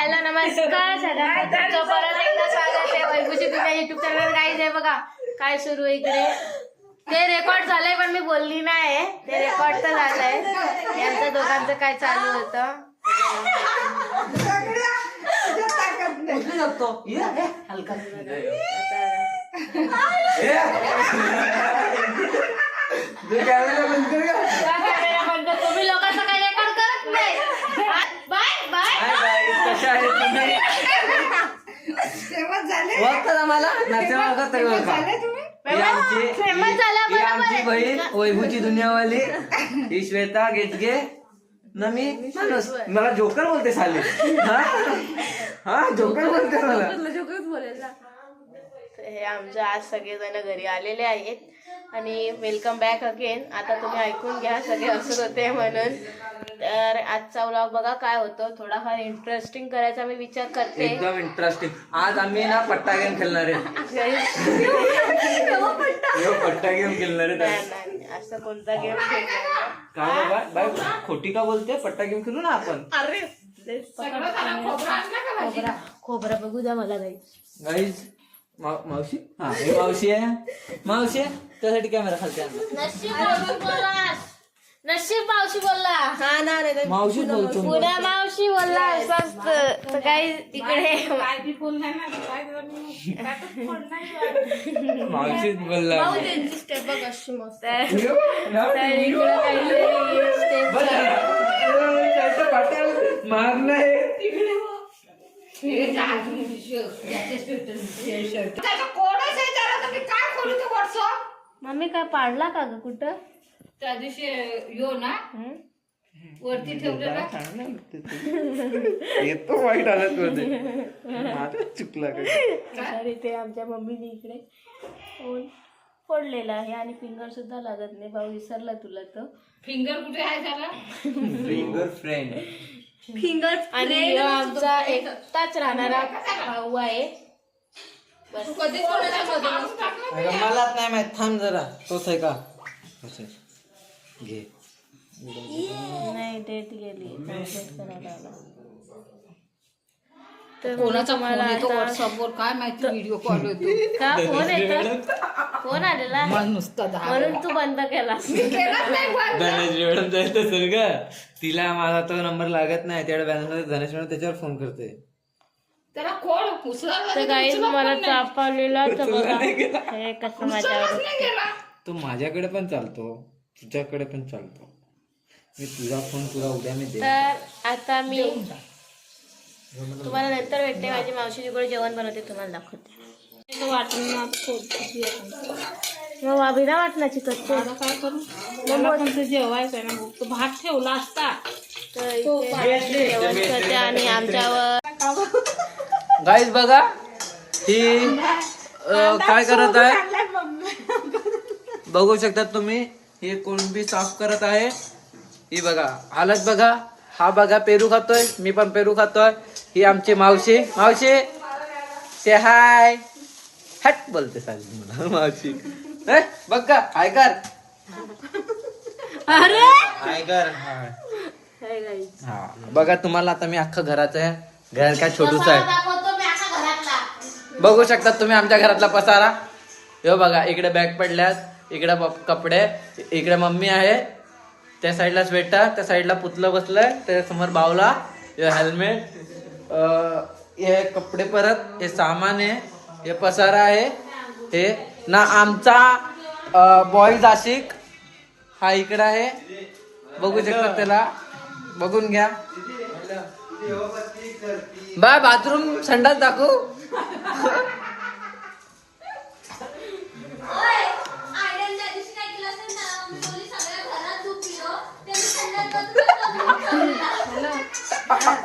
Hello नमस्कार सगळ्यांना तुमचं परत एकदा स्वागत आहे वैभूची तुझ्या युट्यूब चॅनल काहीच आहे बघा काय सुरू आहे इकडे? ते रेकॉर्ड झालंय पण मी बोलली नाही ते रेकॉर्ड तर झालंय. यांचं दोघांचं काय चालू होतं? हलका कॅमेरा बंद तुम्ही लोकांचं काही रेकॉर्ड करत नाही बाय बाय कशा आहे तुम्ही. ओळखतात आम्हाला नाते ओळखत आहे ओळखा. ही आमची फेमस झाला ही आमची बरोबर बहीण वैभूची दुनियावाली. ही श्वेता गेटगे न मी माणूस. मला जोकर बोलते साले. हा? हा जोकर बोलते मला. हे आमच्या आज सगळेजण घरी आलेले आहेत. आणि वेलकम बॅक अगेन आता तुम्ही ऐकून घ्या सगळे हसत होते म्हणून. तर आजचा व्लॉग बघा काय होतं. थोडाफार इंटरेस्टिंग करायचा मी विचार करते. एकदम इंटरेस्टिंग आज आम्ही ना पट्टा गेम खेळणार आहे. पट्टा गेम खेळणार आहे. असं कोणता गेम खेळणार का बाबा बाय खोटी का बोलते? पट्टा गेम खेळू ना आपण? अरे खोबरा खोबरा बघू द्या मला गाईज मावशी? हा ही मावशी आहे. मावशी आहे त्यासाठी कॅमेरा खालते आणला. नशीब मावशी बोलला नशीब मावशी बोलला. हा ना रे मावशीच बोलतो मी. पुन्हा मावशी बोलला. तर काही तिकडे मावशीच बोलला. भाऊ त्यांची तर मम्मी काय पाडला का ग कुठं? त्या दिवशी यो ना हं? वरती ठेवलेला येतो वाईट आलं मध्ये. माझा चुकला का तर इथे आमच्या मम्मीने इकडे फोन फोडलेला आहे आणि फिंगर सुद्धा लागत नाही. भाऊ विसरला तुला तर. फिंगर कुठे आहे त्याला? फिंगर फ्रेंड फिंगर आणि आमचा एकटाच राहणारा भाऊ आहे. नसतो. मलाच नाही माहीत. थांब जरा. तोच आहे का? आहे. घे. नाही डेट गेली. complete करायला आला. तर कोणाचा फोन येतो व्हॉट्सअपवर काय माहिती व्हिडिओ कॉल होतो का फोन येतो? फोन आलेला मला नुसतं दहा म्हणून तू बंद केलास धनेश मॅडम जायचं असेल का? तिला माझा तो नंबर लागत नाही. तेवढ्या बॅलन्स धनेश मॅडम त्याच्यावर फोन करते त्याला तर काही मला चापवलेला तर बघा. हे कसं माझ्यावर नाही गेला. तो माझ्याकडे पण चालतो. तुझ्याकडे पण चालतो. मी तुझा फोन तुला उद्या मी दे तर आता मी तुम्हाला नंतर भेटते माझी मावशी जिकडे जेवण बनवते तुम्हाला दाखवते. मग अभिना वाटणाची आता काय करू? ते जेवायचं आहे ना तो भात ठेवला असता. जेवण करते आणि आमच्यावर गाईज बघा ही काय करत आहे? बघू शकता तुम्ही ही कोळंबी साफ करत आहे. ही बघा हालत बघा. हा बघा पेरू खातोय मी पण पेरू खातोय. ही आमची मावशी. मावशी? ते हाय हट बोलते साली मला मावशी. ए, बघ का हाय कर. अरे! हाय कर हाय हा बघा तुम्हाला आता मी अख्खं घराचं आहे. घर काय छोटूच आहे. दाखवतो मी आता घरातला. बघू शकता तुम्ही आमच्या घरातला पसारा. हो बघा इकडे बॅग पडल्यात इकडे प- कपडे इकडे मम्मी आहे. त्या साईडला स्वेटर त्या साईडला पुतलं बसलंय त्या समोर बावला हेल्मेट. हे कपडे परत हे सामान आहे हे पसारा आहे हे. ना आमचा बॉईज आशिक हा इकडे आहे. बघू शकता त्याला. बघून घ्या. बाय बाथरूम संडास दाखवू.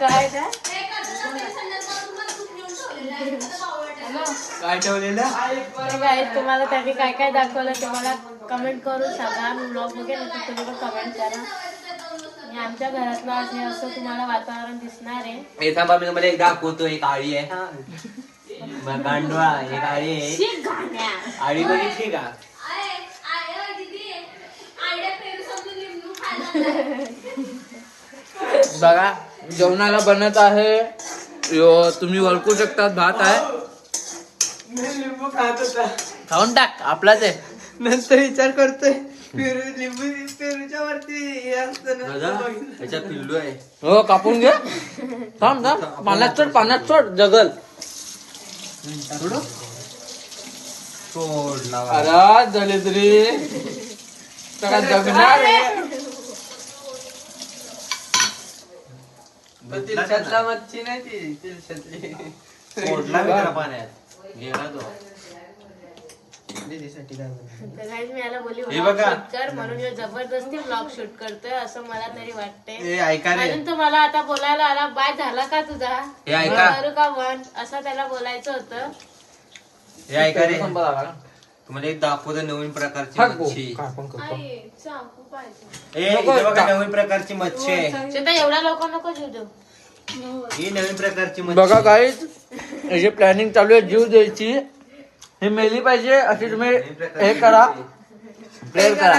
काय? काय ठेवलेलं? guys, तुम्हाला त्यांनी काय काय दाखवलं ते मला कमेंट करून सांगा. मी ब्लॉग तर तुम्ही पण कमेंट करा. आणि आमच्या घरातलं आज हे असं तुम्हाला वातावरण दिसणार आहे. हे थांबा मी तुम्हाला एक दाखवतो एक आळी आहे. बघ, गांडोळा एक आळी आहे. आळी बघितली का? बघा जेवणाला बनत आहे. यो तुम्ही ओळखू शकता भात आहे. लिंबू खात होता. खाऊन टाक आपलाच आहे. नंतर विचार करतोय पेरू लिंबू पेरूच्या वरती हे असतं ना. त्याच्यात पिल्लू आहे. हो कापून घे. थांब थांब. पाण्यात सोड पाण्यात सोड जगल. सोडला अरे दलिद्री. सगळा जगणार आहे. पण तिलशातला मच्छी नाही ती तिलशातली सोडला पाण्यात. गेला तो तर guys, मी याला बोलली हे vlog बघा. shoot कर म्हणून ह्यो जबरदस्ती ब्लॉग शूट करतोय असं मला तरी वाटतंय. हे ऐका रे. अजून तो मला आता बोलायला आला बाय झाला का तुझा? हे ऐका. करू का वन? असं त्याला बोलायचं होतं. हे ऐका रे? तुम्हाला एक दाखवतो नवीन प्रकारची. मच्छी. ए इथे बघा नवीन प्रकारची मच्छी आहे. शेता एवढा लोक नको देऊ. ही नवीन प्रकारची बघा मच्छी हे प्लॅनिंग चालू आहे जीव द्यायची हे मेली पाहिजे अशी तुम्ही हे करा. प्रेयर करा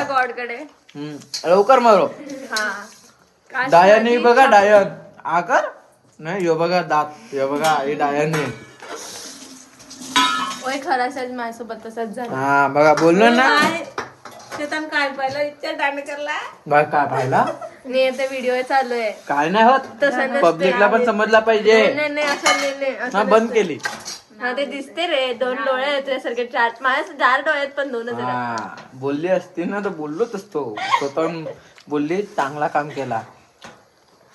हम्म. लवकर मारो. हा. डायन बघा डायन आकर नाही यो बघा दात यो बघा हे डायन आहे ओय खरा माझ्यासोबत तसंच झालं. हा बघा बोललो ना. काय शेतान काय पाहिलं? इतक्या डांड करला बघ काय पाहिला? नाही आता व्हिडिओ चालू आहे. काय नाही होत. तसं. पब्लिकला पण समजला पाहिजे. नाही नाही, नाही असं नाही नाही असं हा बंद केली. हा ते दिसते रे दोन डोळे आहेत तुझ्यासारखे चार माझ्या चार डोळे आहेत पण दोनच आहेत हा बोलली असती ना तर बोललोच असतो. स्वतः बोलली चांगला काम केला.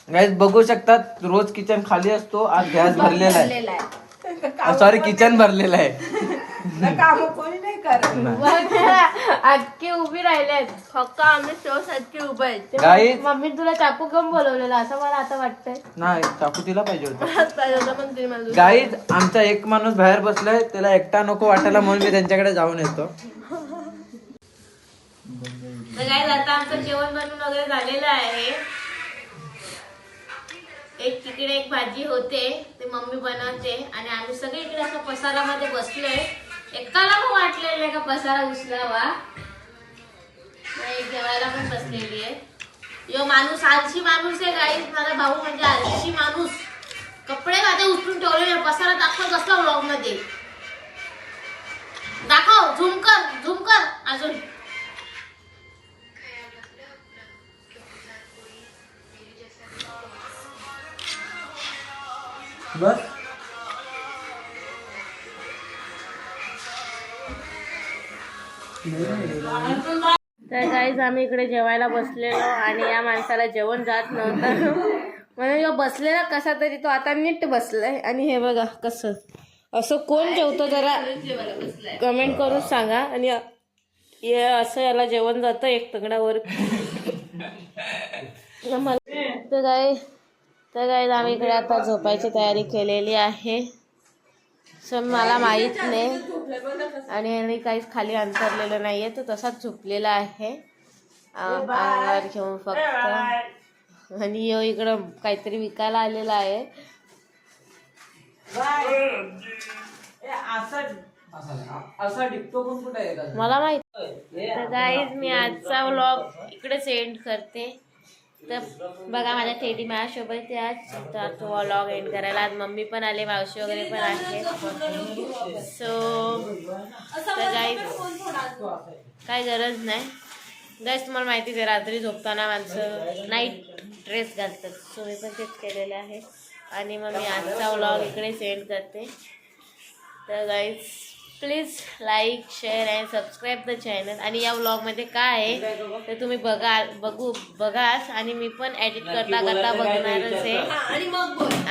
गाईज बघू शकतात रोज किचन खाली असतो आज गॅस भरलेला आहे. सॉरी किचन भरलेलं आहे. अटके उभी राहिलेत. फक्त आम्ही सो सातके उभे आहेत. ते Guys. मम्मी तुला चाकू कम बोलवलेला असं मला आता वाटतंय. नाही चाकू तिला पाहिजे होता. पाहिजे होता पण तिने मला दुसरं- गाईज आमचा एक माणूस बाहेर बसलाय त्याला एकटा नको वाटायला म्हणून मी त्यांच्याकडे जाऊन येतो. तर काय आता आमचं जेवण बनवून वगैरे झालेलं आहे. एक तिकडे एक भाजी होते ते मम्मी बनवते आणि आम्ही सगळे इकडे असं पसारामध्ये बसलोय. एकाला पण वाटलेलं नाही का पसारा उचलावा वा जेवायला पण बसलेली आहे. यो माणूस आलशी माणूस आहे गाईस माझा भाऊ म्हणजे आलशी माणूस. कपडे माझे उचलून ठेवलेले पसारा दाखव कसला व्लॉगमध्ये दाखव झूम कर झूम कर अजून. बस. तर काहीच आम्ही इकडे जेवायला बसलेलो आणि या माणसाला जेवण जात नव्हतं. म्हणून बसलेला कसा तरी तो आता नीट बसलाय. आणि हे बघा कसं. असं कोण जेवतो जरा कमेंट करून सांगा. आणि हे असं याला जेवण जातं एक तगडावर. तर काय तर काय आम्ही इकडे आता झोपायची तयारी केलेली आहे. सो मला माहीत नाही. आणि यांनी काहीच खाली अंतरलेलं नाहीये तो तसाच झोपलेला आहे. अंगावर घेऊन फक्त. आणि यो इकडं काहीतरी विकायला आलेला आहे. आहे? मला माहीत तर गाईज मी आजचा व्लॉग इकडेच एंड करते. तर बघा माझ्या टेडी माझ्यासोबत आज. तर तो व्लॉग एंड करायला. आज मम्मी पण आले मावशी वगैरे पण आले सो तर काही काय गरज नाही. गाईज तुम्हाला माहितीच आहे रात्री झोपताना माणसं नाईट ड्रेस घालतात. सो मी पण तेच केलेलं आहे. आणि मग मी आजचा व्लॉग इकडेच एंड करते. तर guys please like share and subscribe the channel. आणि या व्लॉगमध्ये काय आहे ते तुम्ही बघा बघू बघाच. आणि मी पण एडिट करता करता बघणारच आहे.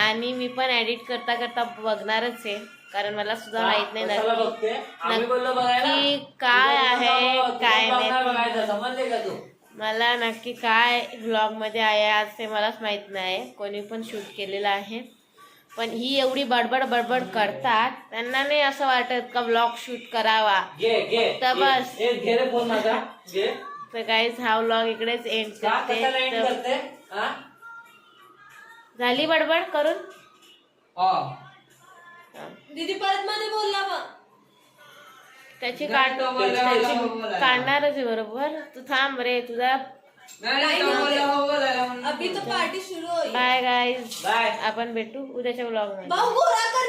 आणि मी पण एडिट करता करता बघणारच आहे. कारण मला सुद्धा माहीत नाही नक्की. नक्की काय आहे काय नाही. मला नक्की काय व्लॉगमध्ये आहे आज ते मलाच माहीत नाही. कोणी पण शूट केलेलं आहे. पण ही एवढी बडबड बडबड करतात त्यांना नाही असं वाटत का व्लॉग शूट करावा. तर बस. तर काहीच हा व्लॉग इकडेच एंड करते. झाली बडबड करून? दीदी परत मध्ये बोलला मग त्याची काढणारच आहे बरोबर. तू थांब रे तुझा अभी तो पार्टी शुरू हुई बाय गाईज बाय आपण भेटू उद्याच्या ब्लॉगमध्ये. भाऊ गोरा कर